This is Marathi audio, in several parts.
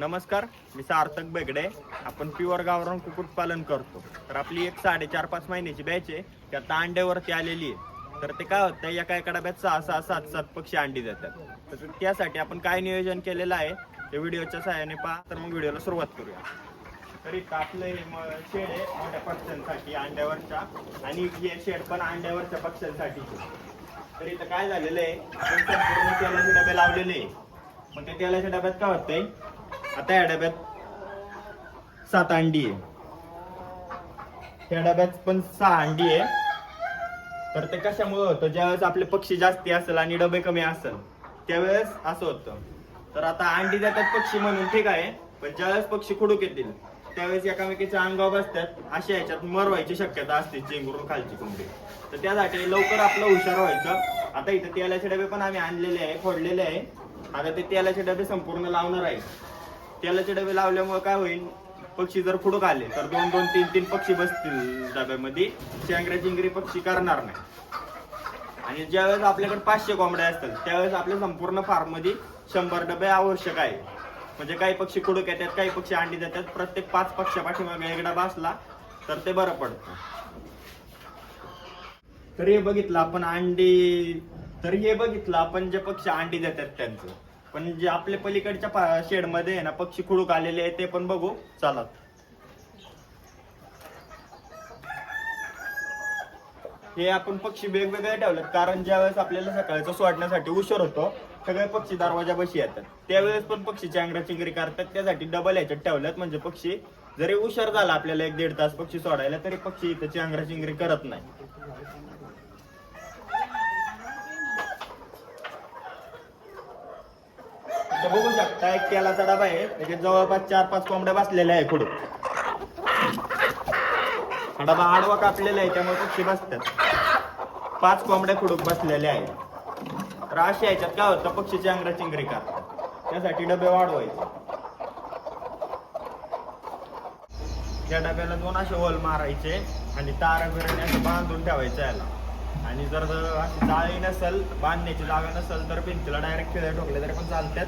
नमस्कार मी सार्थक बेगडे. आपण प्युअर गावरान कुक्कुटपालन करतो. तर आपली एक साडेचार पाच महिन्याची बॅच आहे. ती आता अंड्यावरती आलेली आहे. तर ते काय होतं एका एका डब्यात सहा सहा सात सात पक्षी अंडी देतात. तर त्यासाठी आपण काय नियोजन केलेलं आहे ते व्हिडिओच्या सहाय्याने पहा. तर मग व्हिडिओला सुरुवात करूया. तर इथं आपलं हे शेड आहे मोठ्या पक्ष्यांसाठी अंड्यावरच्या आणि हे शेड पण अंड्यावरच्या पक्ष्यांसाठी. तर इथं काय झालेलं आहे तेलाचे डबे लावलेले आहे. मग ते तेलाच्या डब्यात काय होतंय आता या डब्यात सात अंडी आहे. त्या डब्यात पण सहा अंडी आहे. तर ते कशामुळे होतं? ज्यावेळेस आपले पक्षी जास्ती असेल आणि डबे कमी असेल त्यावेळेस असं होतं. तर आता अंडी देतात पक्षी म्हणून ठीक आहे. पण ज्यावेळेस पक्षी खुडूक येतील त्यावेळेस एकामेकीच्या अंगावर बसतात. अशा ह्याच्यात मर व्हायची शक्यता असते चेंगरून खालची कोंबडी तर त्यासाठी लवकर आपलं हुशार व्हायचं. आता इथं तेलाचे डबे पण आम्ही आणलेले आहे फोडलेले आहे. आता ते तेलाचे डबे संपूर्ण लावणार आहे. तेलाचे डबे लावल्यामुळे काय होईल? पक्षी जर फुडूक आले तर दोन दोन तीन तीन पक्षी बसतील डब्यामध्ये. शेंगऱ्या चिंगरी पक्षी करणार नाही. आणि ज्यावेळेस आपल्याकडे पाचशे कोंबड्या असतात त्यावेळेस आपल्या संपूर्ण फार्ममध्ये शंभर डबे आवश्यक आहे. म्हणजे काही पक्षी कुडूक येतात काही पक्षी अंडी देतात. प्रत्येक पाच पक्षापाठी मग एक डबा असला तर ते बरं पडतं. तर हे बघितलं आपण अंडी. तर हे बघितलं आपण जे पक्षी अंडी देतात त्यांचं. पण जे आपल्या पलीकडच्या शेडमध्ये आहे ना पक्षी खुडूक आलेले आहे ते पण बघू. चालत हे आपण पक्षी वेगवेगळे ठेवलेत कारण ज्यावेळेस आपल्याला सकाळचं सोडण्यासाठी उशीर होतो सगळे पक्षी दरवाजा बशी येतात. त्यावेळेस पण पक्षी चांगरा चिंगरी करतात त्यासाठी डबल ह्याच्यात ठेवल्यात म्हणजे पक्षी जरी उशीर झाला आपल्याला एक दीड तास पक्षी सोडायला तरी पक्षी इथं चांगरा चिंगरी करत नाही. बघू शकता एक तेलाचा डबा आहे त्याच्यात म्हणजे जवळपास चार पाच कोंबड्या बसलेल्या आहे पुढे. हा डबा आडवा कापलेला आहे त्यामुळे पक्षी बसतात. पाच कोंबड्या खुडूक बसलेल्या आहेत. तर अशा याच्यात काय होतं? पक्षीची अंगरा चिंगरी का त्यासाठी डबे वाढवायचे. त्या डब्याला दोन असे होल मारायचे आणि तारा बिराने असं बांधून ठेवायचं याला. आणि जर अशी जाळी नसेल बांधण्याची जागा नसेल तर भिंतीला डायरेक्ट खिळे ठोकले तरी पण चालतात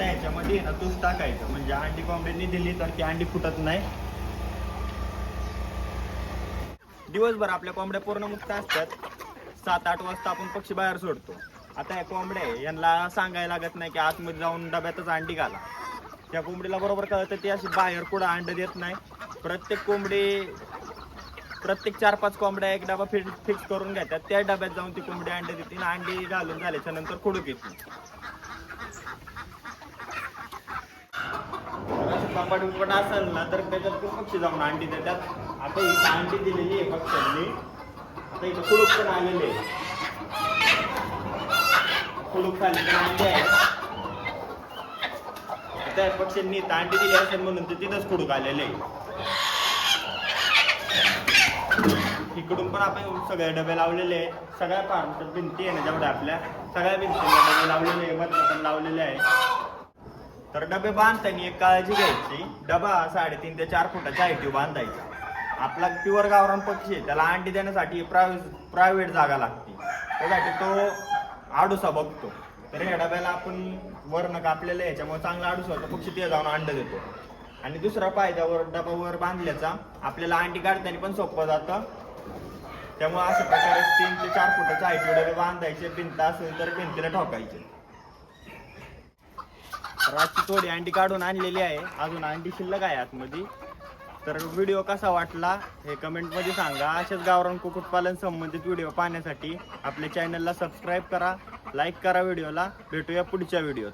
आता याच्यामध्ये ना तूप टाकायचं. म्हणजे अंडी कोंबड्यांनी दिली तर ती अंडी फुटत नाही. दिवसभर आपल्या कोंबड्या पूर्ण मुक्त असतात. सात आठ वाजता आपण पक्षी बाहेर सोडतो. आता या कोंबड्या यांना सांगायला लागत नाही की आतमध्ये जाऊन डब्यातच अंडी घाला. त्या कोंबडीला बरोबर कळतं ती अशी बाहेर कुठं अंड देत नाही. प्रत्येक कोंबडी प्रत्येक चार पाच कोंबड्या एक डबा फिट फिक्स करून घेतात. त्या डब्यात जाऊन ती कोंबडी अंडे देते अंडी घालून झाल्याच्यानंतर खुडूक येते. कपाट बिपाट असेल ना तर त्याच्यात खूप पक्षी जाऊन अंडी देतात. आता इथं अंडी दिलेली आहे पक्ष्यांनी. आता इथं कुडूक पण आलेले कुडूप कुडूक खाली पण अंडी आहे त्या पक्ष्यांनी इथं अंडी दिली असेल म्हणून ते तिथंच कुडूक आलेले आहे इकडून पण आपण सगळे डबे लावलेले आहे सगळ्या फार्मच्या भिंती आहे ना जेवढ्या आपल्या सगळ्या भिंतीला डबे लावलेले आहे मधलं पण लावलेले आहे तर डबे बांधताना एक काळजी घ्यायची. डबा साडेतीन ते चार फुटाच्या हाईटी बांधायचा. आपला प्युअर गावरान पक्षी आहे त्याला अंडी देण्यासाठी प्रायव्हेट जागा लागते. त्यासाठी तो आडूसा बघतो. तर ह्या डब्याला आपण वर्ण कापलेलं याच्यामुळे चांगला आडूसा होतो. पक्षी ते जाऊन अंड देतो. आणि दुसरा पायद्यावर डबावर बांधल्याचा आपल्याला अंडी काढताना पण सोपं जातं. त्यामुळे अशा प्रकारे तीन ते चार फुटाच्या हाईटी डबे बांधायचे भिंत असेल तर भिंतीला ठोकायचे. रातची थोडी अंडी काढून आणलेली आहे. अजून अंडी शिल्लक आहे आतमध्ये. तर व्हिडिओ कसा वाटला हे कमेंटमध्ये सांगा. असेच गावरान कुक्कुटपालन संबंधित व्हिडिओ पाहण्यासाठी आपल्या चॅनलला सबस्क्राईब करा लाईक करा व्हिडिओला भेटूया पुढच्या व्हिडिओत